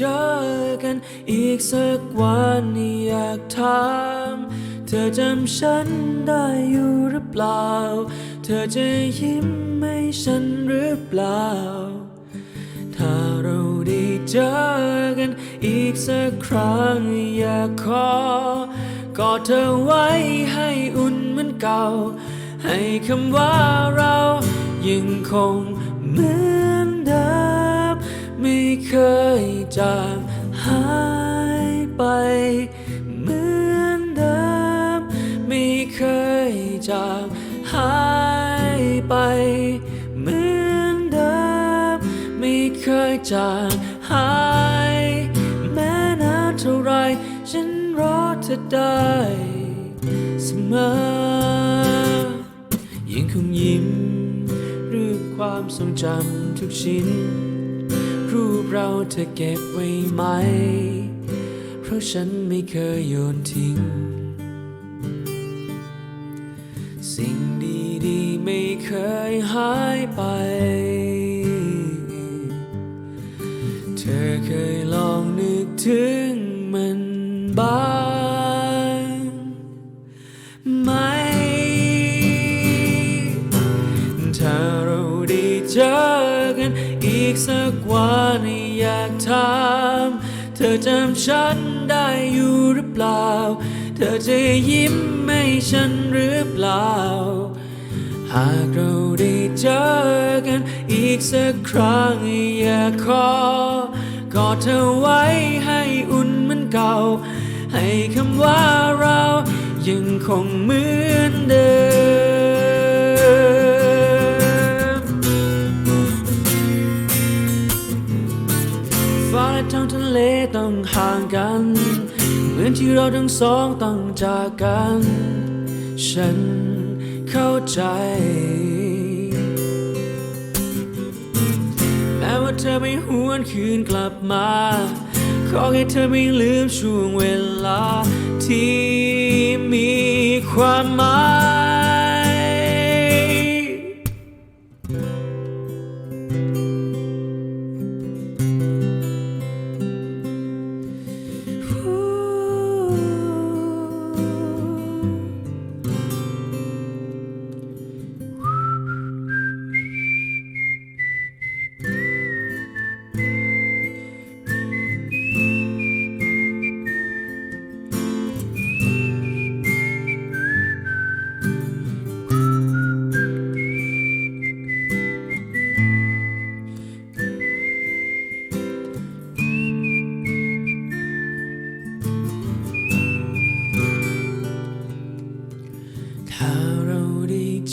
เจอกันอีกสักวันอยากถามเธอจำฉันได้อยู่หรือเปล่า เธอจะยิ้มให้ฉันหรือเปล่า ถ้าเราได้เจอกันอีกสักครั้งอยากขอกอดเธอไว้ให้อุ่นเหมือนเก่า ให้คำว่าเรายังคงเหมือน เคยจางหายไป เหมือนเดิม ไม่เคยจางหายไป เหมือนเดิม ไม่เคยจางหายแม้นานเท่าไรฉันรอเธอได้เสมอยังคงยิ้มรูปความทรงจำทุกชิ้น รูปเราเธอเก็บไว้ไหม เพราะฉันไม่เคยโยนทิ้ง สิ่งดีๆไม่เคยหายไป สักวันอยากถามเธอจำฉันได้อยู่หรือเปล่า เธอจะยิ้มให้ฉันหรือเปล่า หากเราได้เจอกันอีกสักครั้งอยากขอกอดเธอไว้ให้อุ่นเหมือนเก่า ให้คำว่าเรายังคงเหมือนเดิม เลต้องห่างกัน เหมือนที่เราทั้งสองต้องจากกัน ฉันเข้าใจ แม้ว่าเธอไม่หวนคืนกลับมา ขอให้เธอไม่ลืมช่วงเวลา ที่มีความหมาย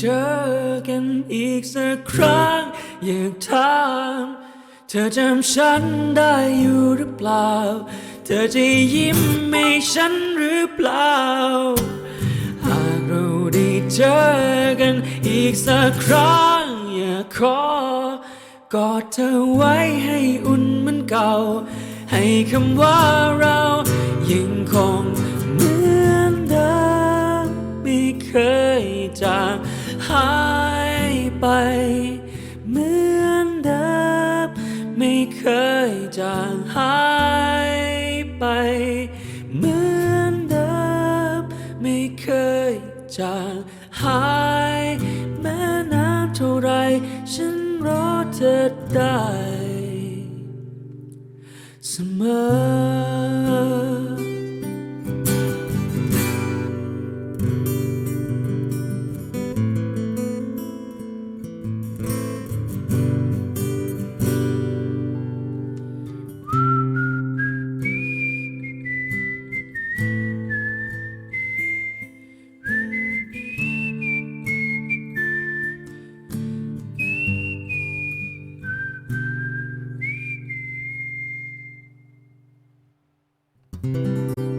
เจอกันอีกสักครั้ง อยากถามเธอจำฉันได้อยู่หรือเปล่า เธอจะยิ้มให้ฉันหรือเปล่า หากเราได้เจอกันอีกสักครั้ง อยากขอกอดเธอไว้ให้อุ่นเหมือนเก่า ให้คำว่าเรายังคง ไป เหมือนเดิมไม่เคยจางหายไป เหมือนเดิมไม่เคยจางหาย แม้นานเท่าไรฉันรอเธอได้ เสมอ「Música